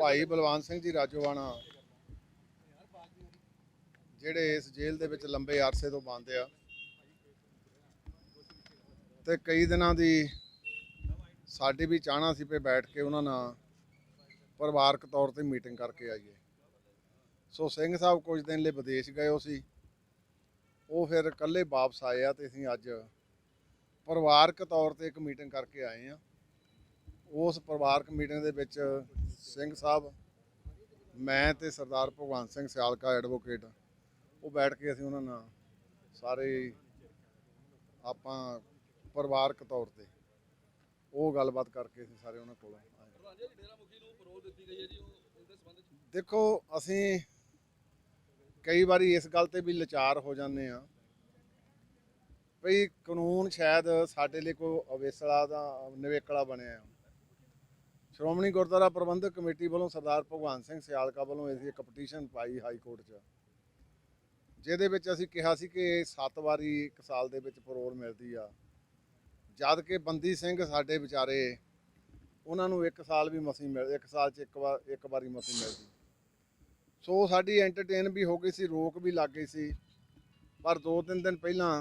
ਭਾਈ ਬਲਵੰਤ ਸਿੰਘ ਜੀ ਰਾਜੋਵਾਣਾ, ਜਿਹੜੇ ਇਸ ਜੇਲ੍ਹ ਦੇ ਵਿੱਚ ਲੰਬੇ ਅਰਸੇ ਤੋਂ ਬੰਦ ਆ, ਤੇ ਕਈ ਦਿਨਾਂ ਦੀ ਸਾਡੀ ਵੀ ਚਾਹਣਾ ਸੀ ਪੇ ਬੈਠ ਕੇ ਉਹਨਾਂ ਨਾਲ ਪਰਿਵਾਰਕ ਤੌਰ ਤੇ ਮੀਟਿੰਗ ਕਰਕੇ ਆਈਏ। ਸੋ ਸਿੰਘ ਸਾਹਿਬ ਕੁਝ ਦਿਨ ਲਈ ਵਿਦੇਸ਼ ਗਏ ਹੋ ਸੀ। ਉਹ ਫਿਰ ਇਕੱਲੇ ਵਾਪਸ ਆਏ ਆ ਤੇ ਅਸੀਂ ਅੱਜ ਪਰਿਵਾਰਕ ਤੌਰ ਤੇ ਇੱਕ ਮੀਟਿੰਗ ਕਰਕੇ ਆਏ ਆ। ਉਸ ਪਰਿਵਾਰਕ ਮੀਟਿੰਗ ਦੇ ਵਿੱਚ ਸਿੰਘ ਸਾਹਿਬ, ਮੈਂ ਤੇ ਸਰਦਾਰ ਭਗਵੰਤ ਸਿੰਘ ਸਿਆਲਕਾ ਐਡਵੋਕੇਟ ਉਹ ਬੈਠ ਕੇ ਅਸੀਂ ਉਹਨਾਂ ਨਾਲ ਸਾਰੇ ਆਪਾਂ ਪਰਿਵਾਰਕ ਤੌਰ ਤੇ ਉਹ ਗੱਲਬਾਤ ਕਰਕੇ ਅਸੀਂ ਸਾਰੇ ਉਹਨਾਂ ਕੋਲ ਦੇਖੋ, ਅਸੀਂ ਕਈ ਵਾਰੀ ਇਸ ਗੱਲ ਤੇ ਵੀ ਲਾਚਾਰ ਹੋ ਜਾਂਦੇ ਆ ਭਈ ਕਾਨੂੰਨ ਸ਼ਾਇਦ ਸਾਡੇ ਲਈ ਕੋਈ ਅਵੇਸਲਾ ਦਾ ਨਿਵੇਕਲਾ ਬਣਿਆ ਆ ਸ਼੍ਰੋਮਣੀ ਗੁਰਦੁਆਰਾ ਪ੍ਰਬੰਧਕ ਕਮੇਟੀ ਵੱਲੋਂ ਸਰਦਾਰ ਭਗਵਾਨ ਸਿੰਘ ਸਿਆਲਕਾ ਵੱਲੋਂ ਅਸੀਂ ਇੱਕ ਪਟੀਸ਼ਨ ਪਾਈ ਹਾਈ ਕੋਰਟ 'ਚ, ਜਿਹਦੇ ਵਿੱਚ ਅਸੀਂ ਕਿਹਾ ਸੀ ਕਿ 7 ਵਾਰੀ ਇੱਕ ਸਾਲ ਦੇ ਵਿੱਚ ਪਰੋਲ ਮਿਲਦੀ ਆ। ਜਦ ਕਿ ਬੰਦੀ ਸਿੰਘ ਸਾਡੇ ਵਿਚਾਰੇ, ਉਹਨਾਂ ਨੂੰ ਇੱਕ ਸਾਲ ਵੀ ਮਸੀਂ ਮਿਲ, ਇੱਕ ਸਾਲ 'ਚ ਇੱਕ ਵਾਰ, ਇੱਕ ਵਾਰੀ ਮਸੀਂ ਮਿਲਦੀ। ਸੋ ਸਾਡੀ ਐਂਟਰਟੇਨ ਵੀ ਹੋ ਗਈ ਸੀ, ਰੋਕ ਵੀ ਲੱਗ ਗਈ ਸੀ। ਪਰ ਦੋ ਤਿੰਨ ਦਿਨ ਪਹਿਲਾਂ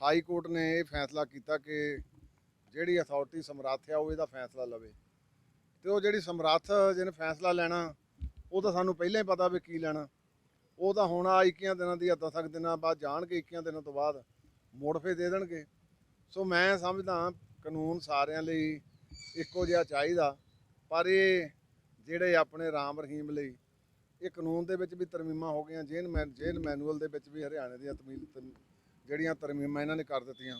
ਹਾਈ ਕੋਰਟ ਨੇ ਇਹ ਫੈਸਲਾ ਕੀਤਾ ਕਿ ਜਿਹੜੀ ਅਥਾਰਟੀ ਸਮਰੱਥ ਆ, ਉਹ ਇਹਦਾ ਫੈਸਲਾ ਲਵੇ। ਤੇ ਉਹ ਜਿਹੜੀ ਸਮਰੱਥ ਜਿਹਨੇ ਫੈਸਲਾ ਲੈਣਾ, ਉਹ ਤਾਂ ਸਾਨੂੰ ਪਹਿਲਾਂ ਹੀ ਪਤਾ ਵੀ ਕੀ ਲੈਣਾ। ਉਹ ਤਾਂ ਹੁਣ ਆ 21 ਦਿਨਾਂ ਦੀ 10 ਦਿਨਾਂ ਬਾਅਦ ਜਾਣਗੇ 21 ਦਿਨਾਂ ਤੋਂ ਬਾਅਦ ਮੋੜਫੇ ਦੇ ਦੇਣਗੇ। ਸੋ ਮੈਂ ਸਮਝਦਾ ਕਾਨੂੰਨ ਸਾਰਿਆਂ ਲਈ ਇੱਕੋ ਜਿਹਾ ਚਾਹੀਦਾ, ਪਰ ਇਹ ਜਿਹੜੇ ਆਪਣੇ ਰਾਮ ਰਹੀਮ ਲਈ, ਇਹ ਕਾਨੂੰਨ ਦੇ ਵਿੱਚ ਵੀ ਤਰਮੀਮਾਂ ਹੋ ਗਈਆਂ ਜੇਨ ਮੈਂ ਜੇਨ ਮੈਨੂਅਲ ਦੇ ਵਿੱਚ ਵੀ ਹਰਿਆਣੇ ਦੀਆਂ ਤਮੀਲ ਜਿਹੜੀਆਂ ਤਰਮੀਮਾਂ ਇਹਨਾਂ ਨੇ ਕਰ ਦਿੱਤੀਆਂ।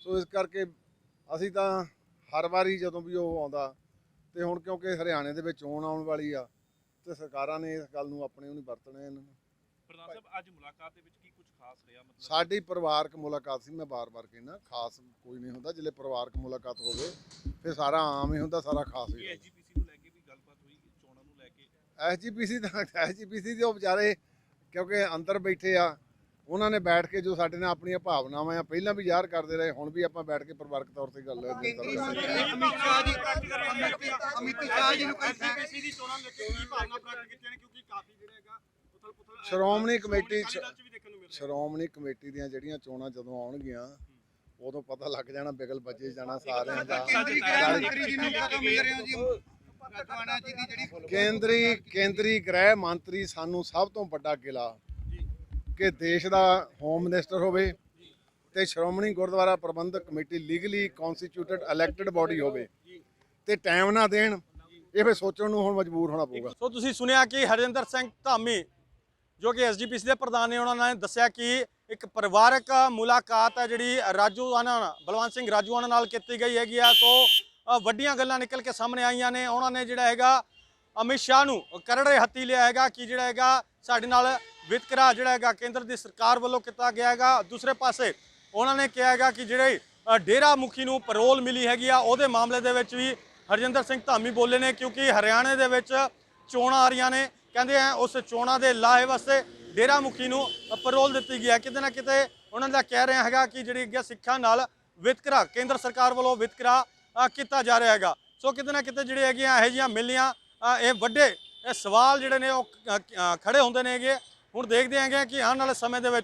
ਸੋ ਇਸ ਕਰਕੇ ਅਸੀਂ ਤਾਂ ਹਰ ਵਾਰੀ ਜਦੋਂ ਵੀ ਉਹ ਆਉਂਦਾ ਤੇ ਹੁਣ ਕਿਉਂਕਿ ਹਰਿਆਣੇ ਦੇ ਵਿੱਚ ਚੋਣ ਆਉਣ ਵਾਲੀ ਆ ਤੇ ਸਰਕਾਰਾਂ ਨੇ ਇਸ ਗੱਲ ਨੂੰ ਆਪਣੇ ਨਹੀਂ ਵਰਤਣਾ ਇਹਨਾਂ ਨੂੰ। ਪ੍ਰਧਾਨ ਸਾਹਿਬ ਅੱਜ ਮੁਲਾਕਾਤ ਦੇ ਵਿੱਚ ਕੀ ਕੁਝ ਖਾਸ ਰਿਹਾ? ਮਤਲਬ ਸਾਡੀ ਪਰਿਵਾਰਕ ਮੁਲਾਕਾਤ ਸੀ ਮੈਂ ਬਾਰ-ਬਾਰ ਕਹਿੰਦਾ ਖਾਸ ਕੋਈ ਨਹੀਂ ਹੁੰਦਾ ਜਿਹੜੇ ਪਰਿਵਾਰਕ ਮੁਲਾਕਾਤ ਹੋਵੇ ਫਿਰ ਸਾਰਾ ਆਮ ਹੀ ਹੁੰਦਾ ਸਾਰਾ ਖਾਸ ਹੀ ਹੁੰਦਾ। ਐਸਜੀਪੀਸੀ ਨੂੰ ਲੈ ਕੇ ਵੀ ਗੱਲਬਾਤ ਹੋਈ ਚੋਣਾਂ ਨੂੰ ਲੈ ਕੇ? ਐਸਜੀਪੀਸੀ ਦਾ ਐਸਜੀਪੀਸੀ ਦੇ ਉਹ ਵਿਚਾਰੇ ਕਿਉਂਕਿ ਅੰਦਰ ਬੈਠੇ ਆ ਉਹਨਾਂ ਨੇ ਬੈਠ ਕੇ ਜੋ ਸਾਡੇ ਨਾਲ ਆਪਣੀਆਂ ਭਾਵਨਾਵਾਂ ਆ ਪਹਿਲਾਂ ਵੀ ਜ਼ਾਹਰ ਕਰਦੇ ਰਹੇ ਹੁਣ ਵੀ ਆਪਾਂ ਬੈਠ ਕੇ ਪਰਿਵਾਰਕ ਤੌਰ ਤੇ ਗੱਲ ਕੇਂਦਰੀ ਕਰਦੇ ਮੰਤਰੀ ਅਮਿਤ ਸ਼ਾਹ ਜੀ ਅਮਿਤ- ਸ਼ਾਹ ਜੀ ਨੂੰ ਕਹਿੰਦੇ ਐਸਜੀਪੀਸੀ ਦੀ ਚੋਣਾਂ ਲੈ ਕੇ ਕੀ ਭਾਵਨਾ ਪ੍ਰਗਟ ਕੀਤੀਆਂ ਨੇ ਕਿਉਂਕਿ ਕਾਫੀ ਜਿਹੜਾ ਹੈਗਾ ਉਥਲ ਪੁਥਲ ਸ਼੍ਰੋਮਣੀ ਕਮੇਟੀ ਸ਼੍ਰੋਮਣੀ ਕਮੇਟੀ ਦੀਆਂ ਜਿਹੜੀਆਂ ਚੋਣਾਂ ਜਦੋਂ ਆਉਣਗੀਆਂ ਉਦੋਂ ਪਤਾ ਲੱਗ ਜਾਣਾ ਬਿਗਲ ਵੱਜੇ ਜਾਣਾ ਸਾਰਿਆਂ ਦਾ। ਕੇਂਦਰੀ ਕੇਂਦਰੀ ਗ੍ਰਹਿ ਮੰਤਰੀ ਸਾਨੂੰ ਸਭ ਤੋਂ ਵੱਡਾ ਗਿਲਾ ਕਿ ਦੇਸ਼ ਦਾ ਹੋਮ ਮਿਨਿਸਟਰ ਹੋਵੇ ਤੇ Shiromani Gurdwara Parbandhak committee legally constituted elected body ਹੋਵੇ ਤੇ ਟਾਈਮ ਨਾ ਦੇਣ, ਇਹ ਫਿਰ ਸੋਚਣ ਨੂੰ ਹੁਣ ਮਜਬੂਰ ਹੋਣਾ ਪਊਗਾ। ਸੋ ਤੁਸੀਂ ਸੁਣਿਆ ਕਿ ਹਰਜਿੰਦਰ ਸਿੰਘ ਧਾਮੀ, ਜੋ ਕਿ ਐਸਜੀਪੀਸੀ ਦੇ ਪ੍ਰਧਾਨ ਨੇ, ਉਹਨਾਂ ਨੇ ਦੱਸਿਆ ਕਿ ਇੱਕ ਪਰਿਵਾਰਕ ਮੁਲਾਕਾਤ ਹੈ ਜਿਹੜੀ ਰਾਜੂਆਨਾ ਬਲਵੰਤ ਸਿੰਘ ਰਾਜੂਆਨਾ ਨਾਲ ਕੀਤੀ ਗਈ ਹੈਗੀ ਆ। ਸੋ ਵੱਡੀਆਂ ਗੱਲਾਂ ਨਿਕਲ ਕੇ ਸਾਹਮਣੇ ਆਈਆਂ ਨੇ। ਉਹਨਾਂ ਨੇ ਜਿਹੜਾ ਹੈਗਾ ਅਮਿਤ ਸ਼ਾਹ ਨੂੰ ਕਰੜੇ ਹੱਥੀ ਲਿਆ ਹੈਗਾ ਕਿ ਜਿਹੜਾ ਹੈਗਾ ਸਾਡੇ ਨਾਲ ਵਿਤਕਰਾ ਜਿਹੜਾ ਹੈਗਾ ਕੇਂਦਰ ਦੀ ਸਰਕਾਰ ਵੱਲੋਂ ਕੀਤਾ ਗਿਆ ਹੈਗਾ। ਦੂਸਰੇ ਪਾਸੇ ਉਹਨਾਂ ਨੇ ਕਿਹਾ ਹੈਗਾ ਕਿ ਜਿਹੜੇ ਡੇਰਾ ਮੁਖੀ ਨੂੰ ਪੈਰੋਲ ਮਿਲੀ ਹੈਗੀ ਆ ਉਹਦੇ ਮਾਮਲੇ ਦੇ ਵਿੱਚ ਵੀ ਹਰਜਿੰਦਰ ਸਿੰਘ ਧਾਮੀ ਬੋਲੇ ਨੇ ਕਿਉਂਕਿ ਹਰਿਆਣੇ ਦੇ ਵਿੱਚ ਚੋਣਾਂ ਆ ਰਹੀਆਂ ਨੇ। ਕਹਿੰਦੇ ਆ ਉਸ ਚੋਣਾਂ ਦੇ ਲਾਹੇ ਵਾਸਤੇ ਡੇਰਾ ਮੁਖੀ ਨੂੰ ਪੈਰੋਲ ਦਿੱਤੀ ਗਈ ਹੈ ਕਿਤੇ ਨਾ ਕਿਤੇ ਉਹਨਾਂ ਦਾ ਕਹਿ ਰਿਹਾ ਹੈਗਾ ਕਿ ਜਿਹੜੀ ਹੈਗੀ ਆ ਸਿੱਖਾਂ ਨਾਲ ਵਿਤਕਰਾ ਕੇਂਦਰ ਸਰਕਾਰ ਵੱਲੋਂ ਵਿਤਕਰਾ ਕੀਤਾ ਜਾ ਰਿਹਾ ਹੈਗਾ। ਸੋ ਕਿਤੇ ਨਾ ਕਿਤੇ ਜਿਹੜੇ ਹੈਗੀਆਂ ਇਹੋ ਜਿਹੀਆਂ ਮਿਲੀਆਂ ਇਹ ਵੱਡੇ ਇਹ ਸਵਾਲ ਜਿਹੜੇ ਨੇ ਉਹ ਅ, ਅ, ਖੜੇ ਹੁੰਦੇ ਨੇਗੇ ਹੁਣ ਦੇਖਦੇ ਹੈਗੇ ਕਿ ਆਉਣ ਵਾਲੇ ਸਮੇਂ ਦੇ ਵਿੱਚ